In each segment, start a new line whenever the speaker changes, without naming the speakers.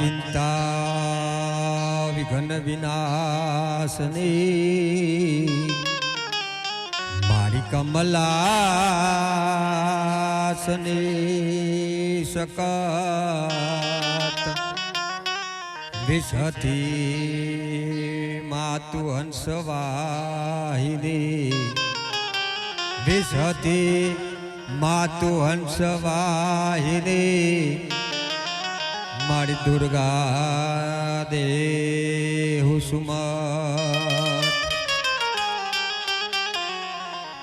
ચિંતા વિઘન વિનાશની મારી કમલાસની સકત વિષથી માતુ હંસવાહિની વિષથી માતુ હંસવાહિની મારી દુર્ગા દે સુમત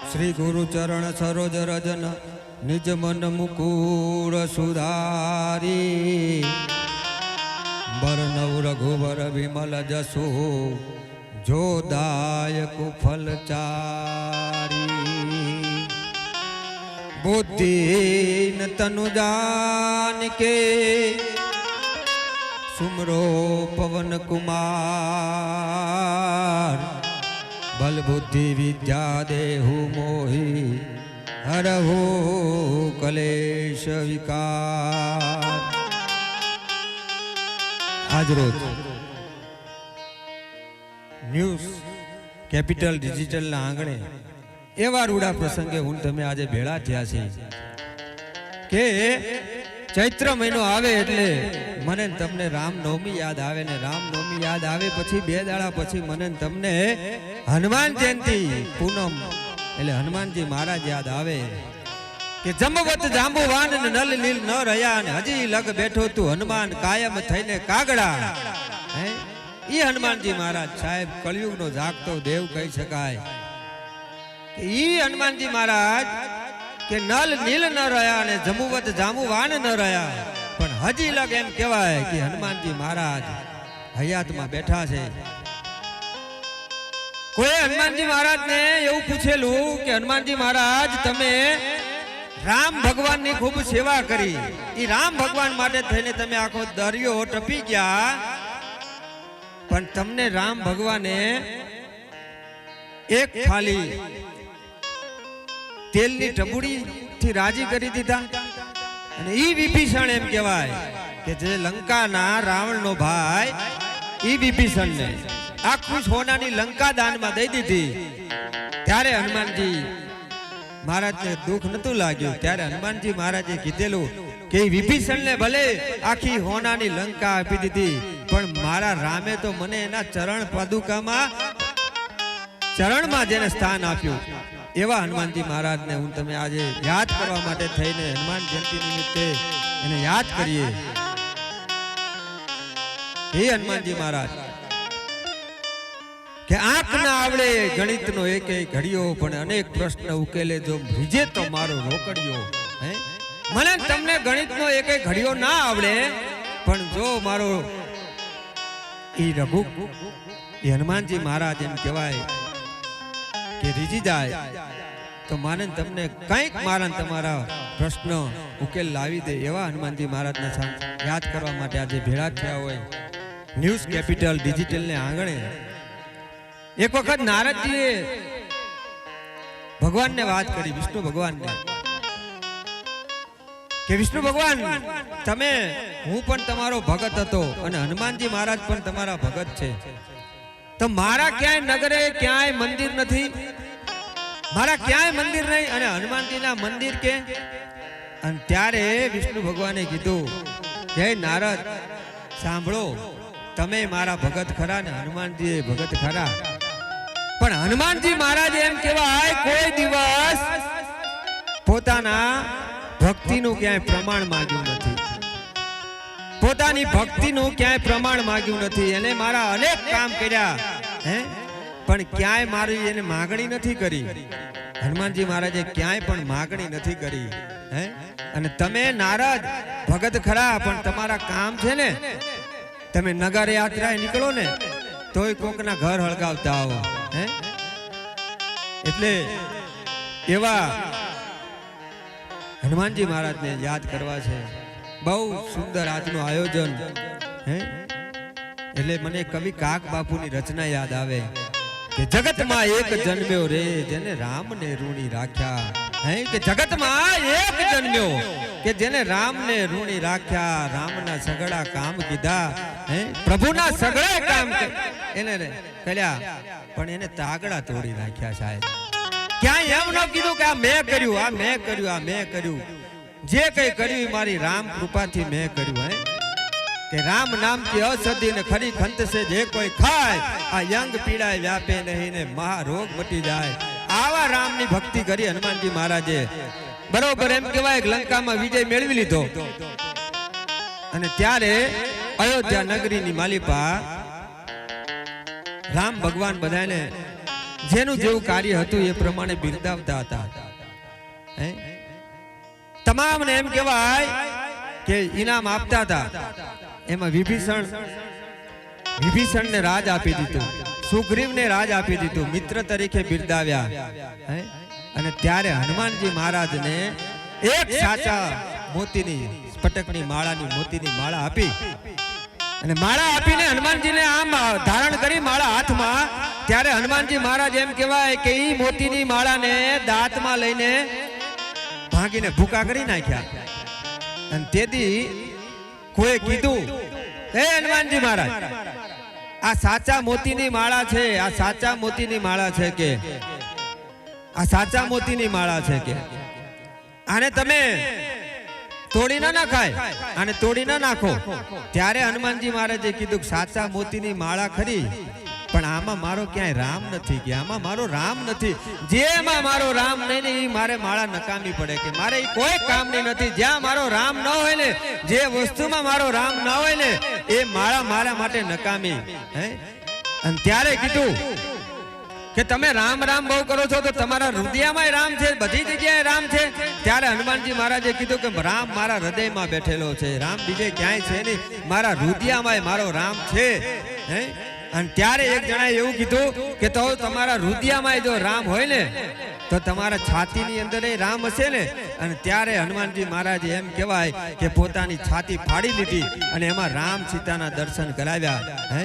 શ્રી ગુરુ ચરણ સરોજ રજન નિજ મન મુકુર સુધારી બરનવ રઘુવર વિમલ જસુ જોદાયક ફલચારી બુદ્ધિ તનુ જાન કે સુમરો પવન કુમાર. બલ બુદ્ધિ વિદ્યા દેહુ મોહી. હરહો કલેશ વિકાર. આજરોજ ન્યૂઝ કેપિટલ ડિજિટલના આંગણે એવા રૂડા પ્રસંગે હું તમે આજે ભેળા થયા છે કે ચૈત્ર મહિનો આવે એટલે મને તમને રામનવમી યાદ આવે ને રામનવમી યાદ આવે પછી બે દાડા પછી મને તમને હનુમાન જયંતિ પૂનમ. એટલે હનુમાનજી મહારાજ યાદ આવે કે જમવત જાંબુવાન નલ લીલ ન રહ્યા ને હજી લગ બેઠો તું હનુમાન કાયમ થઈને કાગડા. ઈ હનુમાનજી મહારાજ સાહેબ કળિયુગનો જાગતો દેવ કહી શકાય. ઈ હનુમાનજી મહારાજ કે નલ નીલ ન રહ્યા અને જમુવત વાન ન રહ્યા. પણ હજી લગ એમ કહેવાય કે હનુમાનજી મહારાજ હયાતમાં બેઠા છે. કોઈ હનુમાનજી મહારાજને એવું પૂછેલું કે હનુમાનજી મહારાજ, તમે રામ ભગવાનની ખૂબ સેવા કરી. એ રામ ભગવાન માટે થઈને તમે આખો દરિયો ટપી ગયા. પણ તમને રામ ભગવાને એક થાલી તેલની ટબુડી થી રાજી કરી દીધા. અને ઈ વિભીષણ એમ કહેવાય કે જે લંકાના રાવણનો ભાઈ, ઈ વિભીષણને આખું સોનાની લંકા દાનમાં દઈ દીધી. ત્યારે હનુમાનજી મહારાજને દુઃખ નતું લાગ્યું. ત્યારે હનુમાનજી મહારાજે કીધેલું કે વિભીષણ વિભીષણને ભલે આખી હોનાની લંકા આપી દીધી, પણ મારા રામે તો મને એના ચરણ પાદુકામાં, ચરણમાં જેને સ્થાન આપ્યું. એવા હનુમાનજી મહારાજને હું તમે આજે યાદ કરવા માટે થઈને હનુમાન જયંતિ નિમિત્તે એને યાદ કરીએ. હે હનુમાનજી મહારાજ, કે આંખ ના આવડે ગણિતનો એક એક ઘડિયો પણ અનેક પ્રશ્ન ઉકેલે જો વિજે તો મારો રોકડિયો. મને તમને ગણિતનો એક એક ઘડિયો ના આવડે, પણ જો મારો ઈ રઘુ, એ હનુમાનજી મહારાજ એમ કહેવાય કે રીજી જાય. તો માને તમને કંઈક મારા તમારા પ્રશ્ન ઉકેલ લાવી દે એવા હનુમાનજી મહારાજને યાદ કરવા માટે આજે ભેળા થયા હોય. ન્યૂઝ કેપિટલ ડિજિટલને આંગણે એક વખત નારદજીએ ભગવાનને વાત કરી, વિષ્ણુ ભગવાનને કે વિષ્ણુ ભગવાન, તમે, હું પણ તમારો ભગત હતો અને હનુમાનજી મહારાજ પણ તમારા ભગત છે. તો મારા ક્યાંય નગરે ક્યાંય મંદિર નથી? મારા ક્યાંય મંદિર નહીં? અને હનુમાનજીના મંદિર કે? અને ત્યારે વિષ્ણુ ભગવાને કીધું, હે નારદ, સાંભળો, તમે મારા ભગત ખરા ને હનુમાનજી ભગત ખરા. પણ હનુમાનજી મહારાજ એમ કહેવાય, કોઈ દિવસ પોતાના ભક્તિનું ક્યાંય પ્રમાણ માંગ્યું નથી. પોતાની ભક્તિનું ક્યાંય પ્રમાણ માંગ્યું નથી. એને મારા અનેક કામ કર્યા. હે? પણ ક્યાંય મારી એને માગણી નથી કરી. હનુમાનજી મહારાજે ક્યાંય પણ માગણી નથી કરી. હે? અને તમે નારાજ ભગત ખરા, પણ તમારા કામ છે ને, તમે નગર યાત્રાએ નીકળો ને, તોય કોકના ઘર હળગાવતા આવો. હે? એટલે એવા હનુમાનજી મહારાજને યાદ કરવા છે. બહુ સુંદર આજનું આયોજન એટલે મને કવિ કાક બાપુની રચના યાદ આવે કે જગતમાં એક જન્મ્યો રે, જેને રામને ઋણી રાખ્યા. હે? કે જગતમાં એક જન્મ્યો કે જેને રામને ઋણી રાખ્યા. રામના સગડા કામ કીધા, હે? પ્રભુના સગડા કામ એને કર્યા પણ એને તાગડા તોડી નાખ્યા સાહેબ. ક્યાંય એમ ન કીધું કે આ મેં કર્યું, આ મેં કર્યું, આ મેં કર્યું. જે કઈ કર્યું મારી રામ કૃપાથી મેં કર્યું, હે? કે રામ નામથી ઔષધિ ને ખરી ખંત છે, જે કોઈ ખાય, આ યંગ પીડાય વ્યાપે નહીં ને મહારોગ મટી જાય. આવા રામની ભક્તિ કરી હનુમાનજી મહારાજે. બરોબર એમ કહેવાય કે લંકામાં વિજય મેળવી લીધો. અને ત્યારે અયોધ્યા નગરીની માલિપા રામ ભગવાન બધાને જેનું જેવું કાર્ય હતું એ પ્રમાણે બિરદાવતા હતા. હે? તમામને એમ કહેવાય કે ઇનામ આપતા હતા. એમાં વિભીષણ, વિભીષણને રાજ આપી દીધું. સુગ્રીવને રાજ આપી દીધું. મિત્ર તરીકે બિરદાવ્યા. અને ત્યારે હનુમાનજી મહારાજને એક સાચા મોતીની પટકની માળાની મોતીની માળા આપી. અને માળા આપીને હનુમાનજીને આમ ધારણ કરી માળા હાથમાં. ત્યારે હનુમાનજી મહારાજ એમ કહેવાય કે એ મોતીની માળાને દાંતમાં લઈને ભાંગીને ભૂકા કરી નાખ્યા. અને તેથી કોઈ કીધું હે હનુમાનજી મહારાજ આ સાચા મોતીની માળા છે આ સાચા મોતીની માળા છે કે? આ સાચા મોતીની માળા છે કે? આને તમે તોડી ના નાખાય. અને તોડી ના નાખો. ત્યારે હનુમાનજી મહારાજે કીધું કે સાચા મોતીની માળા ખરી. પણ આમાં મારો ક્યાંય રામ નથી કે આમાં મારો રામ નથી. જેમાં મારો રામ નહીં ને એ મારે માળા નકામી પડે કે મારે કોઈ કામની નથી. જ્યાં મારો રામ ન હોય ને, જે વસ્તુમાં મારો રામ ન હોય ને, એ માળા મારા માટે નકામી. હે? અને ત્યારે કીધું કે તમે રામ રામ બહુ કરો છો તો તમારા હૃદયમાં રામ છે, બધી જગ્યાએ રામ છે. ત્યારે હનુમાનજી મહારાજે કીધું કે રામ મારા હૃદયમાં બેઠેલો છે. રામ બીજે ક્યાંય છે નહીં. મારા હૃદયમાં મારો રામ છે. હે? અને ત્યારે એક જણાએ એવું કીધું કે તો તમારા રુદિયામાં જો રામ હોય ને, તો તમારા છાતીની અંદર એ રામ હશે ને? અને ત્યારે હનુમાનજી મહારાજ એમ કહેવાય કે પોતાની છાતી ફાડી લીધી અને એમાં રામ સીતાના દર્શન કરાવ્યા, હે?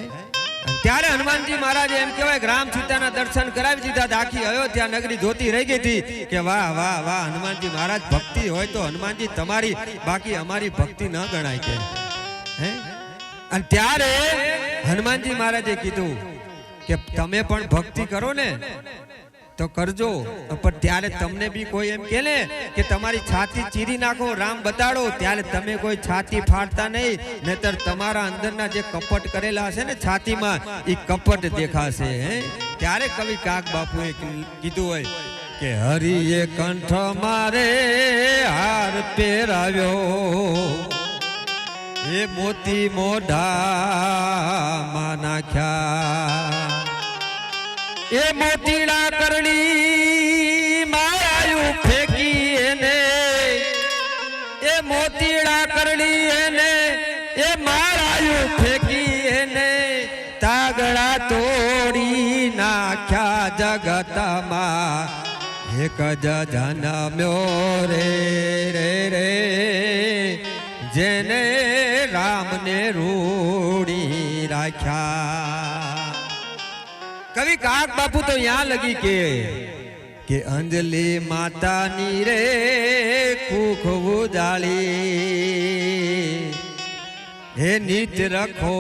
ત્યારે હનુમાનજી મહારાજે એમ કહેવાય કે રામ સીતાના દર્શન કરાવી દીધા આખી અયોધ્યા નગરી જોતી રહી ગઈ હતી કે વાહ વાહ વાહ, હનુમાનજી મહારાજ ભક્તિ હોય તો હનુમાનજી તમારી બાકી અમારી ભક્તિ ન ગણાય કે, હે? અને ત્યારે હનુમાનજી મહારાજે કીધું કે તમે પણ ભક્તિ કરો ને, તો કરજો. પણ ત્યારે તમને બી કોઈ એમ કે ને કે તમારી છાતી ચીરી નાખો, રામ બતાડો, ત્યારે તમે કોઈ છાતી ફાડતા નહીં. નહીતર તમારા અંદરના જે કપટ કરેલા હશે ને છાતીમાં એ કપટ દેખાશે, હે? ત્યારે કવિ કાક બાપુએ કીધું હોય કે, હરિએ કંઠ મારે હાર પહેરાવ્યો. એ મોતી મોઢામાં નાખ્યા. એ મોતીડા કરણી મારાયું ફેંકી એને. એ મોતીડા કરણી એને, એ મારાયું ફેંકી એને. તાગડા તોડી નાખ્યા જગતમાં. એક જ જન્મ્યો રે રે રે. જેને રામને રૂડી રાખ્યા. કવિ કાક બાપુ તો યાં લગી કે કે અંજલિ માતાની રે કુખ ઉજાળી. હે નીચ રખો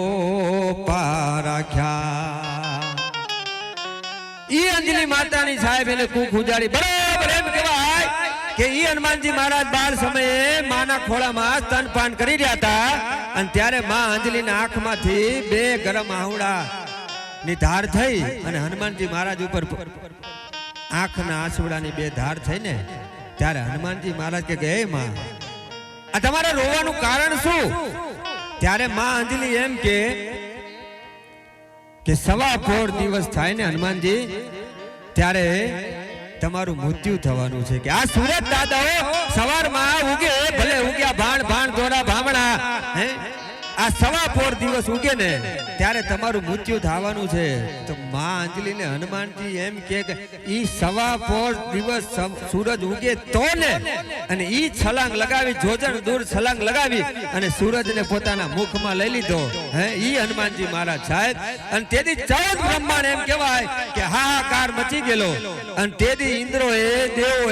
પારાખ્યા ઈ અંજલિ માતાની સાહેબ એને કુખ ઉજાડી બરાબર એમ કહેવાય કે ઈ હનુમાનજી મહારાજ બાળ સમયે માના ખોળામાં સ્તનપાન કરી રહ્યા હતા. અને ત્યારે માં અંજલીના આંખમાંથી બે ગરમ આહુડા ની ધાર થઈ અને હનુમાનજી મહારાજ ઉપર આંખના આંસુડાની બે ધાર થઈ ને ત્યારે હનુમાનજી મહારાજ કે હે માં, આ તમારે રોવાનું કારણ શું? ત્યારે માં અંજલી એમ કે કે સવા પોર દિવસ થાય ને હનુમાનજી, ત્યારે તમારું મૃત્યુ થવાનું છે કે આ સુરત દાદાઓ સવારમાં પોર દિવસ ઉગે ને, ત્યારે તમારું મૃત્યુ થવાનું છે. તો માં અંજલિને હનુમાનજી એમ કે ઈ સવા પોર દિવસ સૂરજ ઉગે તો ને. અને ઈ છલાંગ લગાવી, જોજણ દૂર છલાંગ લગાવી અને સૂરજ ને પોતાના મુખમાં લઈ લીધો. હે, ઈ હનુમાનજી મહારાજ સાહેબ. અને તેથી ચૌદ બ્રહ્માંડ એમ કહેવાય કે હાહાકાર મચી ગયેલો. અને તેથી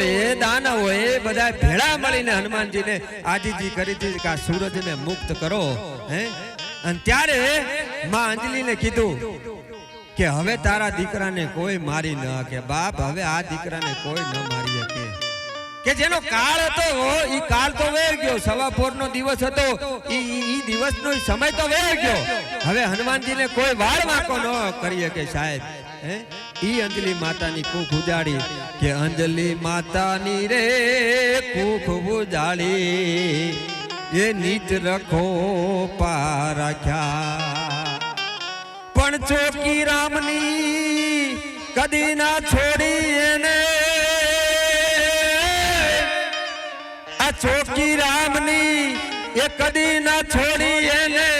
એ દાના હોય બધા ભેળા મળીને હનુમાનજીને આજીજી કરી દીધી કે આ સૂરજને મુક્ત કરો. હે? અને ત્યારે માં અંજલીને કીધું કે હવે તારા દીકરાને કોઈ મારી ન કે, બાપ, હવે આ દીકરાને કોઈ ન મારી શકે કે જેનો કાળ હતો ઈ કાળ તો વેર ગયો. સવા પોરનો દિવસ હતો, ઈ ઈ દિવસનો સમય તો વેર ગયો. હવે હનુમાનજીને કોઈ વાળ વાંકો ન કરી શકે સાહેબ, હે? ઈ અંજલિ માતાની કૂખ ઉજાડી કે અંજલિ માતાની રે કૂખ ઉજાડી એ નીત રખો પારખ્યા પણ ચોકી રામની કદી ના છોડી એને આ ચોકી રામની એ કદી ના છોડી એને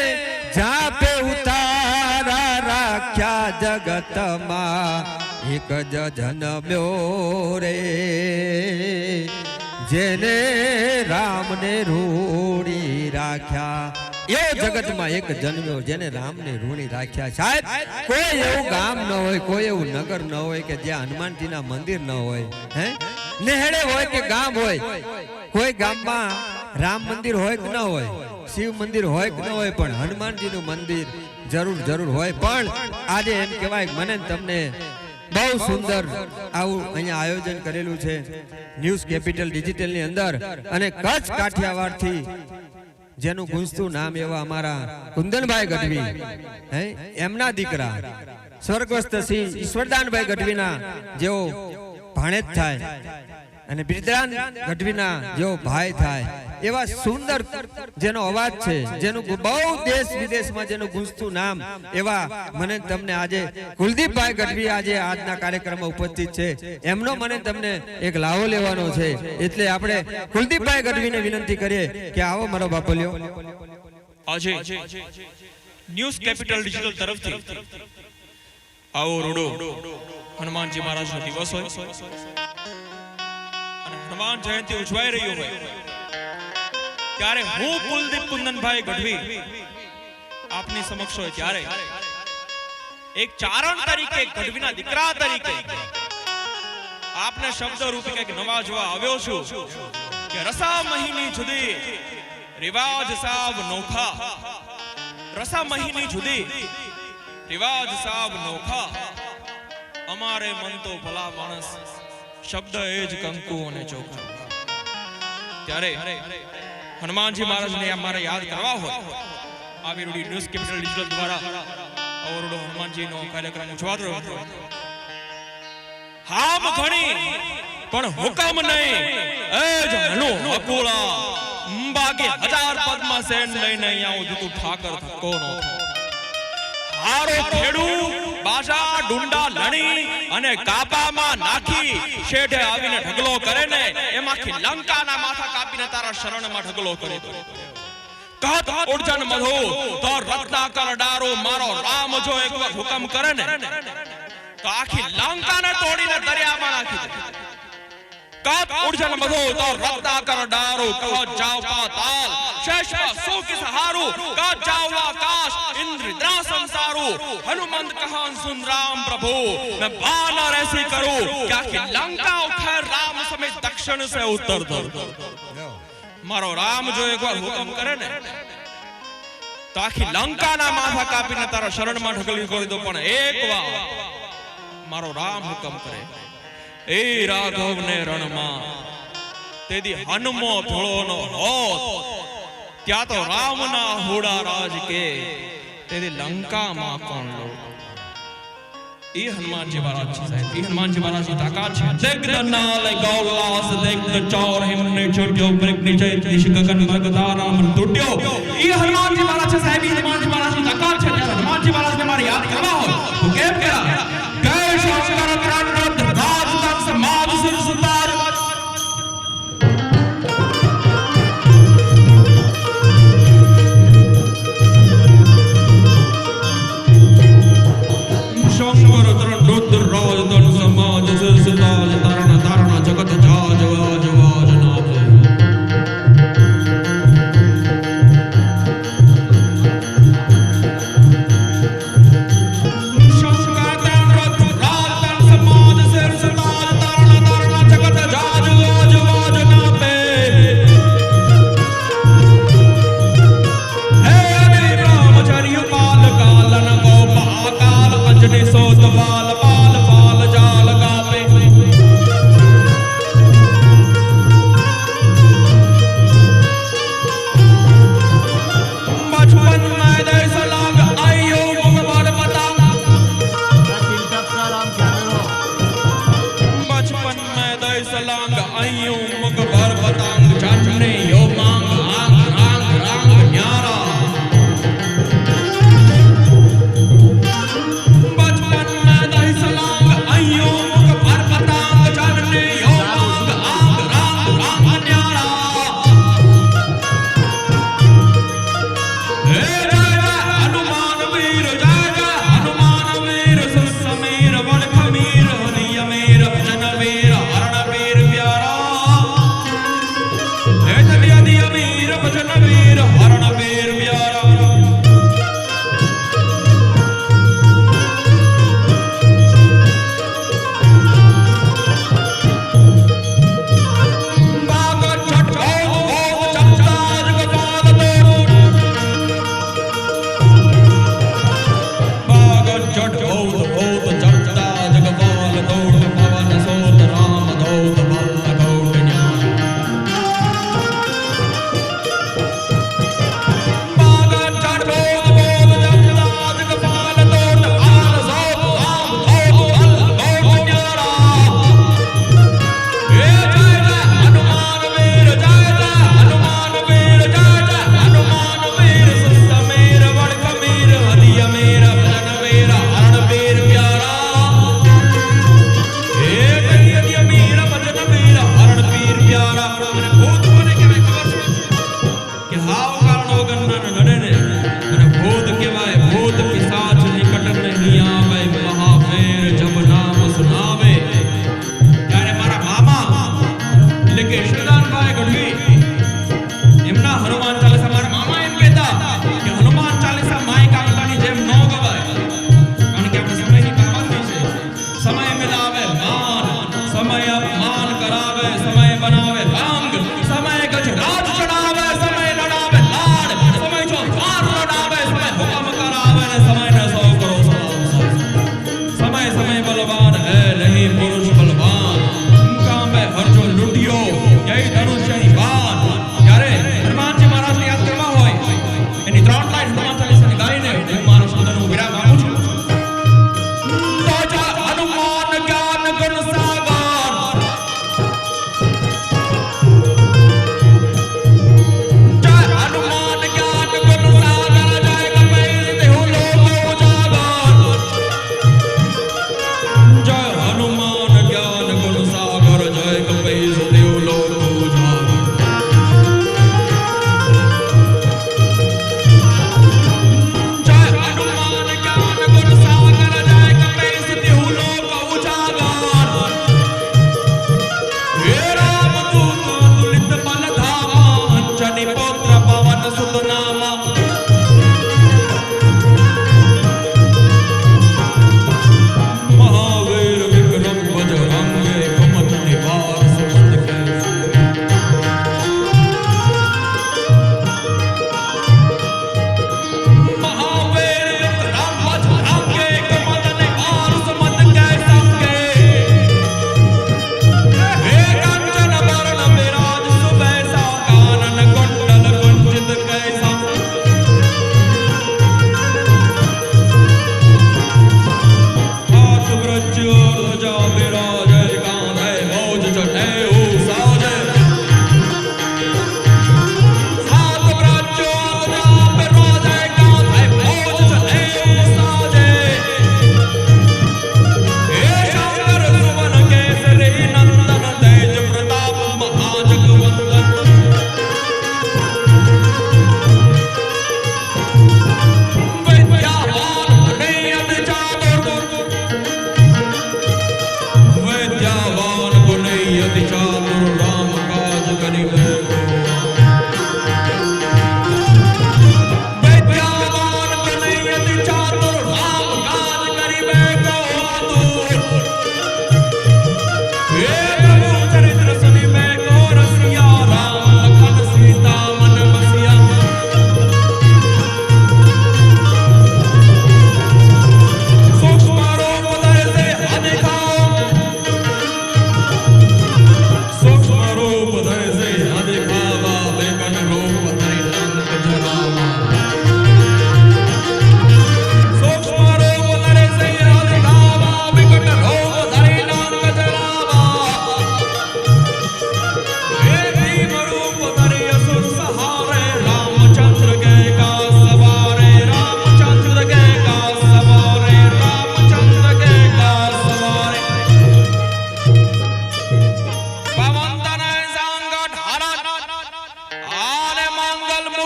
જાપે ઉતારા રાખ્યા જગતમાં એક જ જન્મ્યો રે જેને રામને રૂડી રાખ્યા. એવો જગતમાં એક જન્મ્યો જેને રામને રૂણી રાખ્યા. સાહેબ, કોઈ એવું ગામ ન હોય, કોઈ એવું નગર ન હોય કે જ્યાં હનુમાનજીના મંદિર ન હોય, હે? નેહડે હોય કે ગામ હોય, કોઈ ગામમાં રામ મંદિર હોય કે ન હોય, શિવ મંદિર હોય કે ન હોય, પણ હનુમાનજીનું મંદિર જરૂર જરૂર હોય. પણ આજે એમ કહેવાય, મને તમને બહુ સુંદર આવું અહીંયા આયોજન કરેલું છે ન્યૂઝ કેપિટલ ડિજિટલની અંદર અને કચ્છ કાઠિયાવાડથી જેનું ગુંજતું નામ એવા અમારા કુંદનભાઈ ગઢવી, હે? એમના દીકરા, સ્વર્ગસ્થ શ્રી ઈશ્વરદાનભાઈ ગઢવીના જેઓ ભાણેજ થાય. અને બિરદાન ગઢવીના જેવો ભાઈ થાય, એવા સુંદર જેનો અવાજ છે, જેનું બહુ દેશ વિદેશમાં જેનું ગુંજતું નામ, એવા મને તમને આજે કુલદીપભાઈ ગઢવી આજે આજના કાર્યક્રમમાં ઉપસ્થિત છે. એમનો મને તમને એક લાવો લેવાનો છે. એટલે આપણે કુલદીપભાઈ ગઢવીને વિનંતી કરીએ કે આવો મારો બાપલ્યો
આજે ન્યૂઝ કેપિટલ ડિજિટલ તરફથી આવો રૂડો. હનુમાનજી મહારાજનો દિવસ હોય. હનુમાન જયંતિ ઉજવાઈ રહ્યું હોય. ત્યારે હું કુલદીપ કુંદનભાઈ ગઢવી આપની સમક્ષ હોય ત્યારે એક ચારણ તરીકે ગઢવીના દીકરા તરીકે આપને શબ્દ રૂપે કંઈક નવાજવા આવ્યો છું કે રસા મહીની જુદી, રિવાજ સાબ નોખા. રસા મહીની જુદી, રિવાજ સાબ નોખા. અમારે મન તો ભલા માણસ શબ્દ એ જ કંકુ અને ચોખા. ત્યારે હનુમાનજી મહારાજને અમારે યાદ કરવા હોય, આ વિરુડી ન્યૂઝ કેપિટલ ડિજિટલ દ્વારા અવરોડો હનુમાનજીનો કાર્યક્રમ ઉજવાતો હતો. હામ ઘણી, પણ હુકમ નહીં. એ જ હનુ હકુળા. અંબાગે હજાર પદ્મા સેન લઈને અહીંયા હું જતું ઠાકર થકો નો હારો ખેડૂ, બાજા ડુંડા લણી અને કાપામાં નાખી શેઠે આવીને ઢગલો કરે ને એમાંથી લંકાના માથા કાપીને તારા શરણમાં ઢગલો કરે કહત ઉર્જન મધુ, તો રત્નાકર ડારો, મારો રામ જો એકવાર હુકમ કરે ને, તો આખી લંકાને તોડીને દરિયામાં નાખી દે. કાપ ઉર્જન મધો, તો રત્નાકર ડારો, કહો, જાવ પાતાલ. શેષ સુખ સહારુ કા જાવ આકાશ ઇન્દ્ર દ્રા સંસારુ હનુમંત કહાન સુન રામ પ્રભુ मैं बानर ऐसी करूं कि आखी लंका उखैर राम समेत दक्षिण से उत्तर दर મારો રામ જો એકવાર હુકમ કરે ને તો આખી લંકાના માથા કાપીને તારા શરણમાં ઢગલી કરી દો પણ એક વાર મારો રામ હુકમ કરે એ રાઘવ ને રણમાં તેદી હનુમો ભળોનો હોત ત્યાં તો રામના હોડા રાજ કે તેદી લંકામાં કોણ લો એ હનુમાનજી મહારાજ છે સાહેબ. એ હનુમાનજી મહારાજની તાકાત છે. દેખ નાલ ગૌલાસ દેખ ચોર હિમને છોટ્યો બ્રેક નીચે દિશ ગગન ભગદાના મન તૂટ્યો. એ હનુમાનજી મહારાજ છે સાહેબ એ હનુમાનજી મહારાજની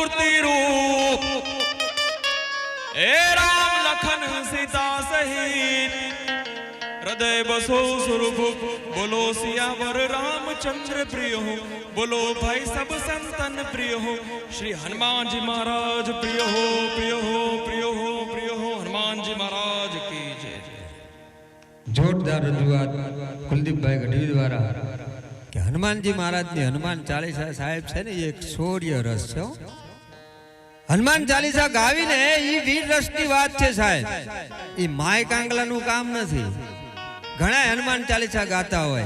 मूर्ति रूप। हे राम लखन सीता सहित। हृदय बसो स्वरूप बोलो सियावर रामचंद्र प्रिय। हो बोलो भाई सब संतन प्रिय। हो श्री हनुमान जी महाराज प्रिय हो प्रिय हो प्रिय हो प्रिय। हो हनुमान जी महाराज की जय। जोरदार रजुआत
कुलदीप भाई કુલદીપભાઈ द्वारा। हनुमान जी महाराज ने हनुमान चालीसा साहेब है ये एक શૌર્ય रस है। હનુમાન ચાલીસા ગાવીને એ વીર રસની વાત છે સાહેબ. એ માય કાંગલાનું કામ નથી. ઘણા હનુમાન ચાલીસા ગાતા હોય.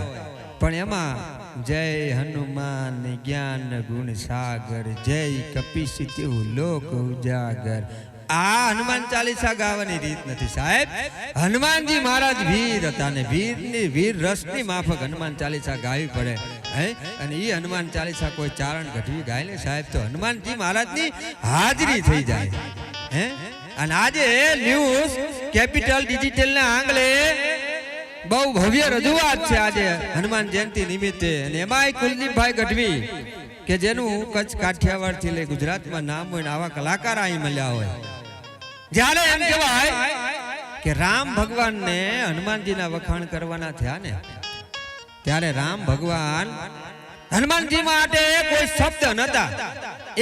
પણ એમાં જય હનુમાન જ્ઞાન ગુણ સાગર, જય કપીશ તેવું લોક ઉજાગર. આ હનુમાન ચાલીસા ગાવાની રીત નથી, સાહેબ. હનુમાનજી મહારાજ વીર હતા ને વીરની વીર રસની માફક હનુમાન ચાલીસા ગાવી પડે, હે? અને એ હનુમાન ચાલીસા કોઈ ચારણ ઘટવી ગાય ને સાહેબ. તો હનુમાનજી મહારાજની હાજરી થઈ જાય, હે? અને આજે ન્યૂઝ કેપિટલ ડિજિટલ ના આંગલે બહુ ભવ્ય રજૂઆત છે આજે હનુમાન જયંતિ નિમિત્તે. અને એમાંય કુલદીપભાઈ ગઢવી કે જેનું કચ્છ કાઠિયાવાડથી લઈ ગુજરાતમાં નામ હોય ને આવા કલાકાર અહીં મળ્યા હોય. જ્યારે એમ કહેવાય કે રામ ભગવાનને હનુમાનજીના વખાણ કરવાના થયા ને ત્યારે રામ ભગવાન હનુમાનજી માટે કોઈ શબ્દ નતા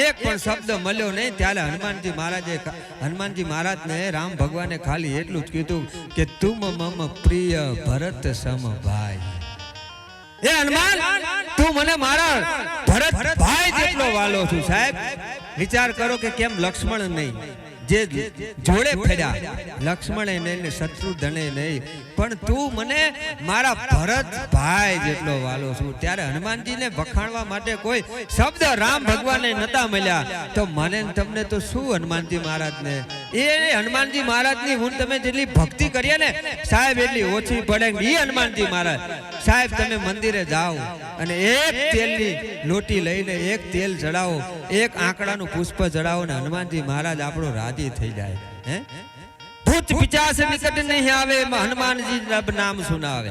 એક પણ શબ્દ મળ્યો નહીં ત્યારે હનુમાનજી મહારાજે હનુમાનજી મહારાજને રામ ભગવાને ખાલી એટલું જ કીધું કે તુમ મમ પ્રિય ભરત સમ ભાઈ. એ હનુમાન તું મને મારા ભરત ભાઈ જેટલો વાલો છું સાહેબ. વિચાર કરો કે કેમ લક્ષ્મણ નહીં. જે જોડે ફેર્યા. લક્ષ્મણ નહીં શત્રુધને નહીં. પણ તું મને મારા ભરત જેટલો વાલો છું. ત્યારે હનુમાનજીને વખાણવા માટે કોઈ શબ્દ રામ ભગવાનને નતા મળ્યા. તો મને તમને તો શું હનુમાનજી મહારાજને? એ હનુમાનજી મહારાજની હું તમે જેટલી ભક્તિ કરીએ ને, સાહેબ એટલી ઓછી પડે એ હનુમાનજી મહારાજ. સાહેબ, તમે મંદિરે જાઓ અને એક તેલની લોટી લઈને એક તેલ ચડાવો, એક આંકડાનું પુષ્પ ચડાવો ને હનુમાનજી મહારાજ આપણો રાજી થઈ જાય ભૂત પિચાસ નિકટ નહીં આવે, હનુમાનજી રબ નામ સુનાવે.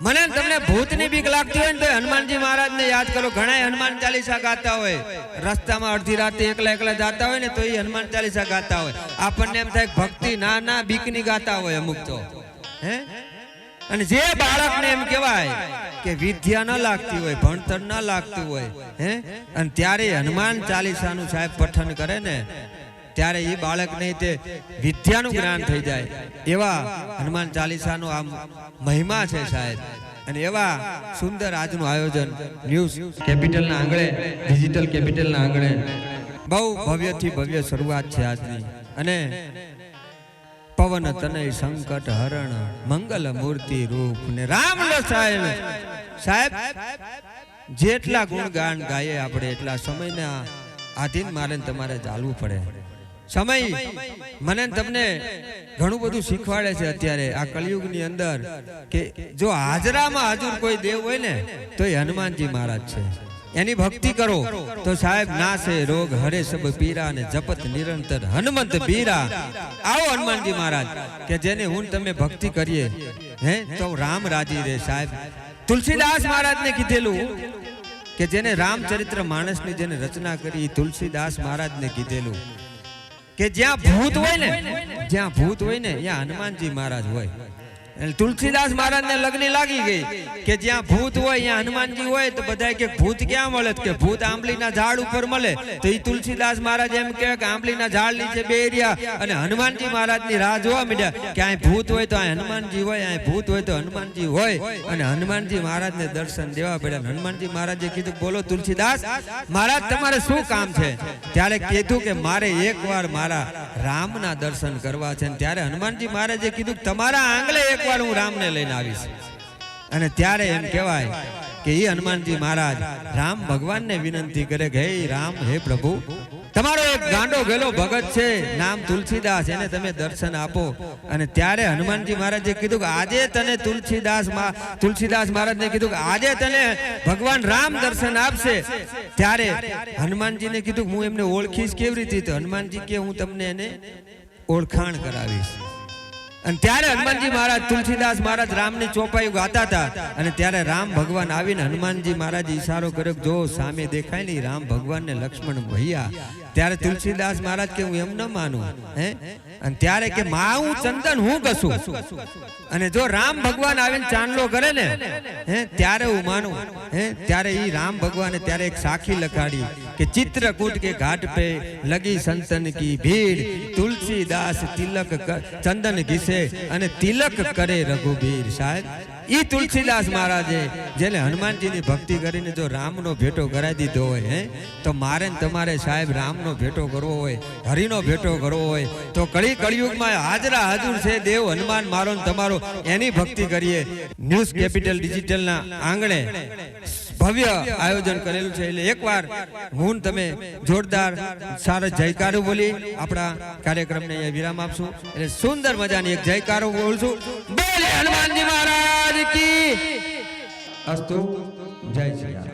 મને ને તમને ભૂતની બીક લાગતી હોય ને તો હનુમાનજી મહારાજને યાદ કરો ઘણા હનુમાન ચાલીસા ગાતા હોય. રસ્તામાં અડધી રાતે એકલા એકલા જાતા હોય ને તો એ હનુમાન ચાલીસા ગાતા હોય. આપણને એમ થાય ભક્તિ ના ના બીકની ગાતા હોય અમુક તો. હે? અને જે બાળકને એમ કહેવાય કે વિદ્યા ન લાગતી હોય, ભણતર ન લાગતું હોય, હે? અને ત્યારે હનુમાન ચાલીસાનું સાહેબ પઠન કરે ને ત્યારે એ બાળકને તે વિદ્યાનું જ્ઞાન થઈ જાય. એવા હનુમાન ચાલીસાનો આમ મહિમા છે સાહેબ. અને એવા સુંદર આજનું આયોજન ન્યૂઝ કેપિટલના આંગણે, ડિજિટલ કેપિટલના આંગણે. બહુ ભવ્યથી ભવ્ય શરૂઆત છે આજની. અને પવન, તનય, સંકટ, હરણ, મંગલ મૂર્તિ રૂપ ને રામ સાહેબ. સાહેબ, જેટલા ગુણગાન ગાઈએ આપણે, એટલા સમયના આધીન મારે તમારે ચાલવું પડે. સમય મને તમને ઘણું બધું શીખવાડે છે અત્યારે આ કળિયુગની અંદર કે જો હાજરામાં હાજર કોઈ દેવ હોય ને તો એ હનુમાનજી મહારાજ છે. એની ભક્તિ કરો તો સાહેબ નાશે રોગ હરે સબ પીરા અને જપત નિરંતર હનુમંત પીરા. આવો હનુમાનજી મહારાજ કે જેને હું તમે ભક્તિ કરીએ. હે? તો રામ રાજી રે સાહેબ. તુલસીદાસ મહારાજને કીધેલું કે જેને રામચરિત્ર માણસની જેને રચના કરી તુલસીદાસ મહારાજને કીધેલું. કે જ્યાં ભૂત હોય ને જ્યાં ભૂત હોય ને ત્યાં હનુમાનજી મહારાજ હોય. તુલસીદાસ મહારાજને લગ્ન લાગી ગઈ કે જ્યાં ભૂત હોય, ત્યાં હનુમાનજી હોય, તો બધા કે ભૂત ક્યાં મળે? કે ભૂત આંબલીના ઝાડ ઉપર મળે. તો એ તુલસીદાસ મહારાજ એમ કે આંબલીના ઝાડ નીચે બે રહ્યા અને હનુમાનજી મહારાજની રાહ જોવા માંડ્યા કે અહીં ભૂત હોય તો અહીં હનુમાનજી હોય અહીં ભૂત હોય તો હનુમાનજી હોય. અને હનુમાનજી મહારાજને દર્શન દેવા પડ્યા હનુમાનજી મહારાજે કીધું બોલો તુલસીદાસ, મહારાજ, તમારે શું કામ છે? ત્યારે કીધું કે મારે એકવાર મારા રામના દર્શન કરવા છે. ત્યારે હનુમાનજી મહારાજે કીધું તમારા આંગલે એકવાર રામને લઈને આવીશ. અને ત્યારે એમ કહેવાય કે એ હનુમાનજી મહારાજ, રામ ભગવાનને વિનંતી કરે કે, હે રામ, હે પ્રભુ, તમારો એક ગાંડો ગેલો ભગત છે, નામ તુલસીદાસ, એને તમે દર્શન આપો. અને ત્યારે હનુમાનજી મહારાજે કીધું કે, આજે તને તુલસીદાસ તુલસીદાસ મહારાજને કીધું કે, આજે તને ભગવાન રામ દર્શન આપશે. ત્યારે હનુમાનજીને કીધું હું એમને ઓળખીશ કેવી રીતે? હનુમાનજી કે, હું તમને એને ઓળખાણ કરાવીશ. અને ત્યારે હનુમાનજી મહારાજ તુલસીદાસ મહારાજ રામની ચોપાઈ ગાતા હતા. અને ત્યારે રામ ભગવાન આવીને હનુમાનજી મહારાજ ઈશારો કર્યો જો સામે દેખાય ને રામ ભગવાન ને લક્ષ્મણ ભૈયા. ત્યારે તુલસીદાસ મહારાજ કે હું એમ ન માનું હે અને ત્યારે કે માં હું ચંદન હું કશું? અને જો રામ ભગવાન આવીને ચાંદલો કરે ને હે? ત્યારે હું માનું હે? ત્યારે ઈ રામ ભગવાને ત્યારે એક સાખી લખાડી કે ચિત્રકૂટ કે ઘાટ પે લગી સંતન કી ભીડ તુલસીદાસ તિલક ચંદન ઘીસે અને તિલક કરે રઘુબીર સાહેબ? ઈ તુલસીદાસ મહારાજે, જેને હનુમાનજીની ભક્તિ કરીને જો રામનો ભેટો કરાવી દીધો હોય, હે, તો મારે ને તમારે સાહેબ રામનો ભેટો કરવો હોય, હરિનો ભેટો કરવો હોય, તો કળી કળિયુગમાં હાજરા હાજર છે, દેવ હનુમાન મારો ને તમારો, એની ભક્તિ કરીએ. ન્યૂઝ કેપિટલ ડિજિટલના આંગણે. ભવ્ય આયોજન કરેલું છે. એટલે એકવાર હું તમે જોરદાર, સારા જયકારો બોલી આપણા કાર્યક્રમને અહીંયા વિરામ આપશું. એટલે સુંદર મજાની એક જયકારો બોલશું. બોલે હનુમાનજી મહારાજ કી. અસ્તુ, જય શ્રી.